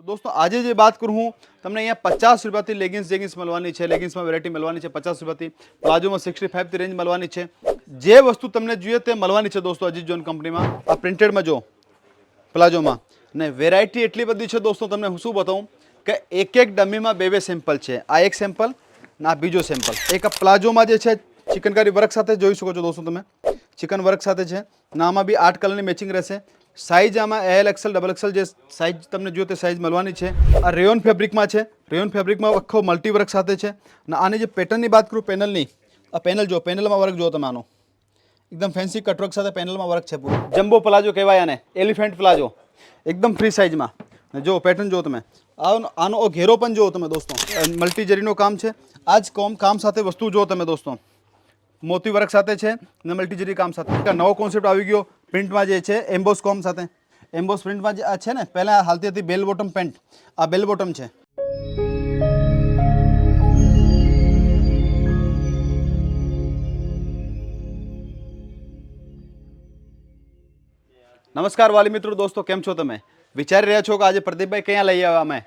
તો દોસ્તો, આજે જે વાત કરું હું, તમને અહીંયા પચાસ રૂપિયાથી લેગિન્સ જેગિન્સ મળવાની છે લેગિન્સમાં વેરાયટી મળવાની છે, પચાસ રૂપિયાથી. પ્લાઝોમાં સિક્સટી ફાઇવથી રેન્જ મળવાની છે. જે વસ્તુ તમને જોઈએ તે મળવાની છે દોસ્તો અજીત જોન કંપનીમાં. આ પ્રિન્ટેડમાં જો, પ્લાઝોમાં. ને વેરાયટી એટલી બધી છે દોસ્તો, તમને હું શું બતાવું? કે એક એક ડમીમાં બે બે સેમ્પલ છે. આ એક સેમ્પલ ને આ બીજો સેમ્પલ એક આ પ્લાઝોમાં જે છે, ચિકનકારી વર્ક સાથે જોઈ શકો છો દોસ્તો તમે. ચિકન વર્ક સાથે છે. ને આમાં બી આઠ કલરની મેચિંગ રહેશે. સાઇઝ આમાં એલ એક્સેલ ડબલ એક્સેલ જે સાઇઝ તમને જોઈએ તે સાઇઝ મળવાની છે. આ રેયોન ફેબ્રિકમાં છે. રેયોન ફેબ્રિકમાં આખો મલ્ટી વર્ક સાથે છે. ને આની જે પેટર્નની વાત કરું પેનલની આ પેનલ જો પેનલમાં વર્ક જો તમે આનો. એકદમ ફેન્સી કટવર્ક સાથે પેનલમાં વર્ક છે પૂરું. જમ્બો પ્લાઝો કહેવાય આને એલિફન્ટ પ્લાઝો એકદમ ફ્રી સાઇઝમાં જો પેટર્ન જો તમે. આનો ઘેરો પણ જુઓ તમે દોસ્તો. મલ્ટી જરીનું કામ છે. આ જ કોમ, કામ સાથે વસ્તુ જુઓ તમે દોસ્તો. મોતી વર્ક સાથે છે ને મલ્ટીજરી કામ સાથે. નવો કોન્સેપ્ટ આવી ગયો. પ્રિન્ટમાં જે છે, એમ્બોસ કોમ સાથે. એમ્બોસ પ્રિન્ટમાં જે આ છે ને, પહેલાં હાલતી હતી બેલ બોટમ પેન્ટ આ બેલ બોટમ છે. નમસ્કાર વાલી મિત્રો, દોસ્તો, કેમ છો તમે? વિચારી રહ્યા છો કે આજે પ્રદીપભાઈ ક્યાં લઈ આવ્યા અમે?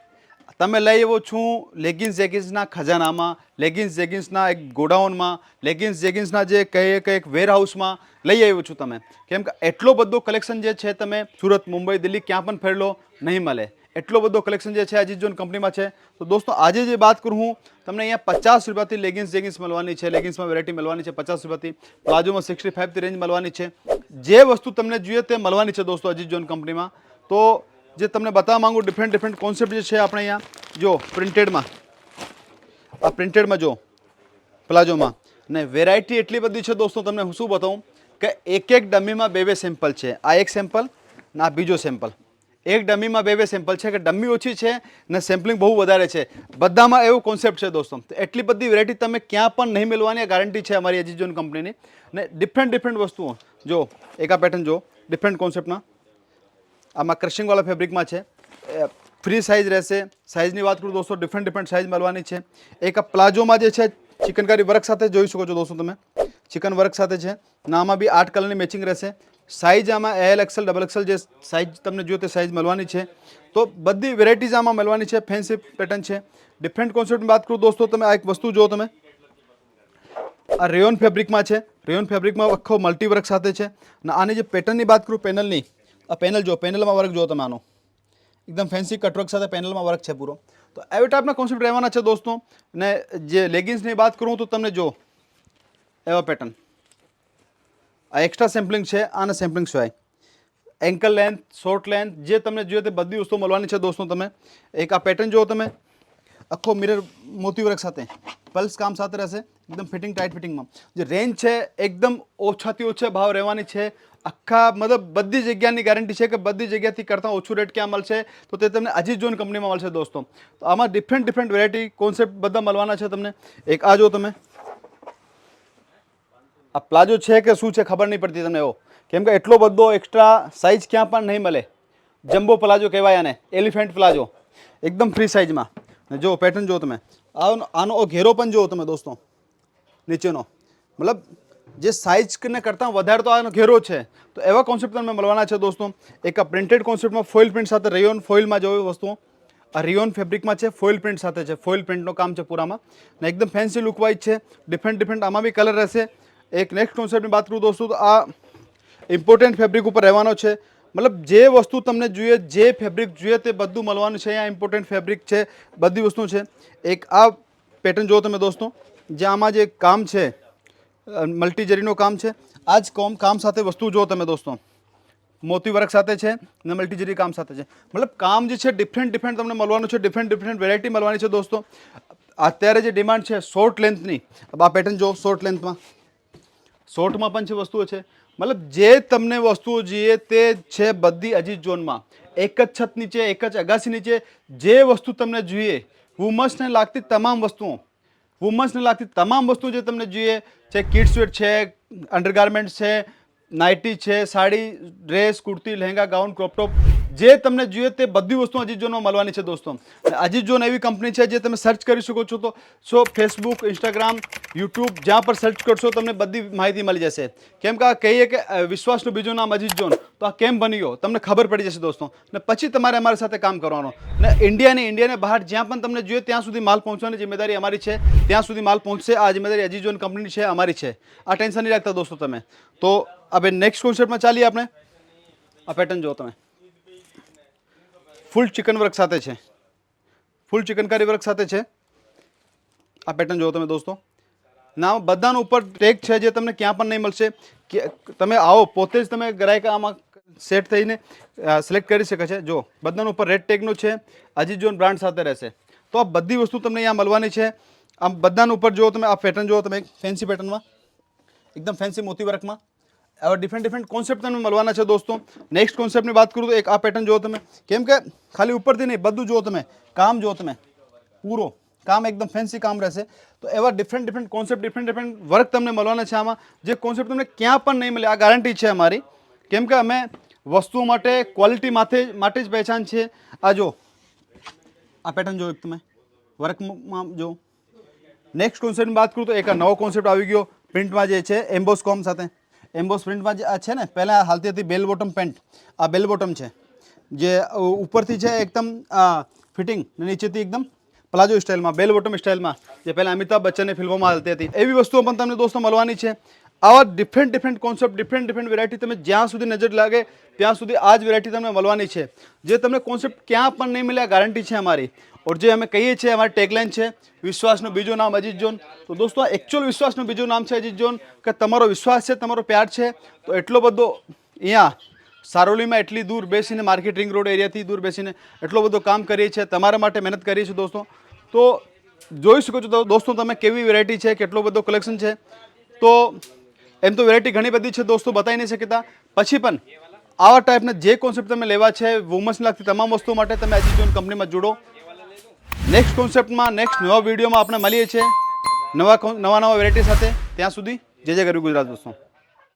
તમે લઈ આવ્યો છું લેગિન્સ જેગિન્સના ખજાનામાં લેગિન્સ જેગિન્સના એક ગોડાઉનમાં લેગિન્સ જેગિન્સના જે કહીએ કે એક વેરહાઉસમાં લઈ આવ્યો છું તમે. કેમ કે એટલો બધો કલેક્શન જે છે તમે સુરત, મુંબઈ, દિલ્હી ક્યાં પણ ફેરલો નહીં મળે. એટલો બધો કલેક્શન જે છે અજીત જોન કંપનીમાં છે. તો દોસ્તો, આજે જે વાત કરું હું, તમને અહીંયા પચાસ રૂપિયાથી લેગિન્સ જેગિન્સ મળવાની છે લેગિન્સમાં વેરાયટી મળવાની છે, પચાસ રૂપિયાથી. પ્લાઝોમાં સિક્સટી ફાઇવથી રેન્જ મળવાની છે. જે વસ્તુ તમને જોઈએ તે મળવાની છે દોસ્તો અજીત જોન કંપનીમાં. તો જે તમને બતાવવા માગું ડિફરન્ટ ડિફરન્ટ કોન્સેપ્ટ જે છે આપણે અહીંયા. જો પ્રિન્ટેડમાં આ પ્રિન્ટેડમાં જો પ્લાઝોમાં ને વેરાયટી એટલી બધી છે દોસ્તો, તમને હું શું બતાવું? કે એક એક ડમીમાં બે બે સેમ્પલ છે. આ એક સેમ્પલ ને આ બીજો સેમ્પલ એક ડમીમાં બે બે સેમ્પલ છે, કે ડમી ઓછી છે, ને સેમ્પલિંગ બહુ વધારે છે. બધામાં એવું કોન્સેપ્ટ છે દોસ્તો. એટલી બધી વેરાયટી તમે ક્યાં પણ નહીં મળવાની ગેરંટી છે અમારી એજીજોન કંપનીની ને. ડિફરન્ટ ડિફરન્ટ વસ્તુઓ. જો, એક આ પેટર્ન જો ડિફરન્ટ કોન્સેપ્ટમાં આમાં ક્રશિંગવાળા ફેબ્રિકમાં છે. ફ્રી સાઇઝ રહેશે. સાઇઝની વાત કરું દોસ્તો ડિફરન્ટ ડિફરન્ટ સાઇઝ મળવાની છે. એક આ પ્લાઝોમાં જે છે ચિકનકારી વર્ક સાથે જોઈ શકો છો દોસ્તો તમે. ચિકન વર્ક સાથે છે. નામાં બી આઠ કલરની મેચિંગ રહેશે. સાઇઝ આમાં એલ એક્સેલ ડબલ એક્સેલ જે સાઇઝ તમને જોઈએ તે સાઇઝ મળવાની છે. તો બધી વેરાયટીઝ આમાં મળવાની છે. ફેન્સી પેટર્ન છે. ડિફરન્ટ કોન્સેપ્ટની વાત કરું દોસ્તો તમે, આ એક વસ્તુ જુઓ તમે. આ રેયોન ફેબ્રિકમાં છે. રેયોન ફેબ્રિકમાં આખો મલ્ટી વર્ક સાથે છે. અને આની જે પેટર્નની વાત કરું પેનલની આ પેનલ જો પેનલમાં વર્ક જો તમે આનો. એકદમ ફેન્સી કટવર્ક સાથે પેનલમાં વર્ક છે પૂરો. તો એવી ટાઈપના કોન્સેપ્ટ રહેવાના છે દોસ્તો. ને જે લેગિન્સની વાત કરું તો તમને જો એવા પેટર્ન આ એક્સ્ટ્રા સેમ્પલિંગ છે, આને સેમ્પલિંગ સિવાય. એન્કલ લેન્થ શોર્ટ લેન્થ જે તમને જોઈએ તે બધી વસ્તુ મળવાની છે દોસ્તો તમે. એક આ પેટર્ન જુઓ તમે. આખો મિરર મોતી વર્ક સાથે. પલ્સ કામ સાથે રહેશે. એકદમ ફિટિંગ ટાઈટ ફિટિંગમાં જે રેન્જ છે, એકદમ ઓછાથી ઓછા ભાવ રહેવાની છે. આખા મતલબ બધી જગ્યાની ગેરંટી છે કે બધી જગ્યાથી કરતાં ઓછું રેટ ક્યાં મળશે? તો તે તમને અજીત જોન કંપનીમાં મળશે દોસ્તો. તો આમાં ડિફરન્ટ ડિફરન્ટ વેરાયટી કોન્સેપ્ટ બધા મળવાના છે તમને. એક આ જો તમે. આ પ્લાઝો છે કે શું છે ખબર નહીં પડતી તમને એવો કેમ કે એટલો બધો એક્સ્ટ્રા સાઇઝ ક્યાં પણ નહીં મળે. જમ્બો પ્લાઝો કહેવાય આને. એલિફન્ટ પ્લાઝો એકદમ ફ્રી સાઇઝમાં જો પેટર્ન જુઓ તમે. આનો આનો ઘેરો પણ જુઓ તમે દોસ્તો. નીચેનો. મતલબ જે સાઇઝને કરતાં વધારે તો આનો ઘેરો છે. તો એવા કોન્સેપ્ટ તમને મળવાના છે દોસ્તો. એક આ પ્રિન્ટેડ કોન્સેપ્ટમાં ફોઇલ પ્રિન્ટ સાથે રેયોન ફોઇલમાં જોઈ વસ્તુઓ. આ રિયોન ફેબ્રિકમાં છે ફોઇલ પ્રિન્ટ સાથે છે. ફોઇલ પ્રિન્ટનું કામ છે પૂરામાં. ને એકદમ ફેન્સી લુક વાઇઝ છે. ડિફરન્ટ ડિફરન્ટ આમાં બી કલર રહેશે. એક નેક્સ્ટ કોન્સેપ્ટની વાત કરું દોસ્તો, તો આ ઇમ્પોર્ટન્ટ ફેબ્રિક ઉપર રહેવાનો છે. મતલબ જે વસ્તુ તમને જોઈએ, જે ફેબ્રિક જોઈએ તે બધું મળવાનું છે. અહીંયા ઇમ્પોર્ટન્ટ ફેબ્રિક છે, બધી વસ્તુ છે. એક આ પેટર્ન જુઓ તમે દોસ્તો. જે આમાં જે કામ છે મલ્ટી જરીનું કામ છે. આ જ કોમ કામ સાથે વસ્તુ જુઓ તમે દોસ્તો. મોતી વર્ક સાથે છે ને મલ્ટીજરી કામ સાથે છે. મતલબ કામ જે છે ડિફરન્ટ ડિફરન્ટ તમને મળવાનું છે ડિફરન્ટ ડિફરન્ટ વેરાયટી મળવાની છે દોસ્તો. અત્યારે જે ડિમાન્ડ છે શોર્ટ લેન્થની આ પેટર્ન જુઓ શોર્ટ લેન્થમાં શોર્ટમાં પણ છે વસ્તુઓ છે. મતલબ જે તમને વસ્તુઓ જોઈએ તે છે બધી અજીત ઝોનમાં એક જ છત નીચે, એક જ અગાસી નીચે, જે વસ્તુ તમને જોઈએ વુમન્સને લાગતી તમામ વસ્તુઓ. વુમન્સને લાગતી તમામ વસ્તુ જે તમને જોઈએ, છે કિડ્સવેર છે અંડરગાર્મેન્ટ્સ છે નાઇટી છે, sari dress kurti, lehenga gown crop top જે તમને જોઈએ તે બધી વસ્તુ અજીઝોનમાં મળવાની છે દોસ્તો. અને અજીત એવી કંપની છે જે તમે સર્ચ કરી શકો છો તો, સો ફેસબુક ઇન્સ્ટાગ્રામ યુટ્યુબ જ્યાં પર સર્ચ કરશો તમને બધી માહિતી મળી જશે. કેમ કે આ કહીએ કે વિશ્વાસનું બીજું નામ અજીત ઝોન તો આ કેમ બની ગયો? તમને ખબર પડી જશે દોસ્તો. ને પછી તમારે અમારી સાથે કામ કરવાનો. ને ઇન્ડિયાની ઇન્ડિયાને બહાર જ્યાં પણ તમને જોઈએ ત્યાં સુધી માલ પહોંચવાની જિમ્મેદારી અમારી છે. ત્યાં સુધી માલ પહોંચશે. આ જિમ્મેદારી અજીઝોન કંપની છે, અમારી છે. આ ટેન્શન નહીં રાખતા દોસ્તો તમે. તો, હવે નેક્સ્ટ કોન્સેપ્ટમાં ચાલીએ આપણે. આ પેટર્ન જુઓ તમે. ફૂલ ચિકન વર્ક સાથે છે. ફૂલ ચિકનકારી વર્ક સાથે છે. આ પેટર્ન જુઓ તમે દોસ્તો. ના બધાનો ઉપર ટેગ છે જે તમને ક્યાં પણ નહીં મળશે. કે તમે આવો, પોતે જ તમે ગ્રાહક આમાં સેટ થઈને સિલેક્ટ કરી શકે છે. જો બધાનો ઉપર રેડ ટેગનું છે. અજીત જોન બ્રાન્ડ સાથે રહેશે. તો આ બધી વસ્તુ તમને અહીંયા મળવાની છે. આમ બધાનો ઉપર જુઓ તમે, આ પેટર્ન જુઓ તમે ફેન્સી પેટર્નમાં. એકદમ ફેન્સી મોતી વર્કમાં. આવા ડિફરન્ટ ડિફરન્ટ કોન્સેપ્ટ તમને મળવાના છે દોસ્તો. નેક્સ્ટ કોન્સેપ્ટની વાત કરું તો એક આ પેટર્ન જુઓ તમે. કેમ કે ખાલી ઉપરથી નહીં, બધું જુઓ તમે. કામ જુઓ તમે. પૂરો. કામ એકદમ ફેન્સી કામ રહેશે. તો એવા different different concept different different work તમને મળવાના છે આમાં. જે કોન્સેપ્ટ તમને ક્યાં પણ નહીં મળે, આ ગારંટી છે અમારી. કેમ કે અમે વસ્તુઓ માટે ક્વોલિટી માથે, માટે જ પહેચાન છે. આ જો આ પેટર્ન જો તમે. વર્કમાં જો નેક્સ્ટ કોન્સેપ્ટની વાત કરું તો એક નવો કોન્સેપ્ટ આવી ગયો. પ્રિન્ટમાં જે છે એમ્બોસ કોમ સાથે. એમ્બોસ પ્રિન્ટમાં જે આ છે ને, પહેલાં હાલતી હતી બેલ બોટમ પેન્ટ આ બેલ બોટમ છે. જે ઉપરથી છે એકદમ ફિટિંગ નીચેથી એકદમ પ્લાઝો સ્ટાઇલમાં બેલ બોટમ સ્ટાઇલમાં જે પહેલાં અમિતાભ બચ્ચનની ફિલ્મોમાં હાલતી હતી. એવી વસ્તુઓ પણ તમને દોસ્તો મળવાની છે. આવા different different concept different different variety તમે જ્યાં સુધી નજર લાગે, ત્યાં સુધી આ જ વેરાયટી તમને મળવાની છે. જે તમને કોન્સેપ્ટ ક્યાં પણ નહીં મળે આ ગારંટી છે અમારી. ઓર જે અમે કહીએ છીએ, અમારી ટેગલાઇન છે, વિશ્વાસનું બીજું નામ અજીત જોન. તો દોસ્તો એકચ્યુઅલ વિશ્વાસનું બીજું નામ છે અજીત જોન, કે તમારો વિશ્વાસ છે, તમારો પ્યાર છે, તો એટલો બધો અહીંયા સારોલીમાં એટલી દૂર બેસીને માર્કેટ રિંગ રોડ એરિયાથી દૂર બેસીને એટલો બધો કામ કરીએ છીએ, તમારા માટે મહેનત કરીએ છીએ દોસ્તો. તો જોઈ શકો છો તો દોસ્તો, તમે કેવી વેરાયટી છે, કેટલો બધો કલેક્શન છે. તો એમ તો વેરાયટી ઘણી બધી છે, દોસ્તો, બતાવી નહીં શકતા. પછી પણ, આવા ટાઈપના જે કોન્સેપ્ટ તમે લેવા છે વુમન્સને લગતી તમામ વસ્તુઓ માટે તમે આજે જોઈન કંપનીમાં જોડો. નેક્સ્ટ કોન્સેપ્ટમાં નેક્સ્ટ નવા વિડીયોમાં આપણે મળીએ છીએ. નવા નવા નવા વેરાયટી સાથે. ત્યાં સુધી, જય જય ગરવી ગુજરાત, દોસ્તો.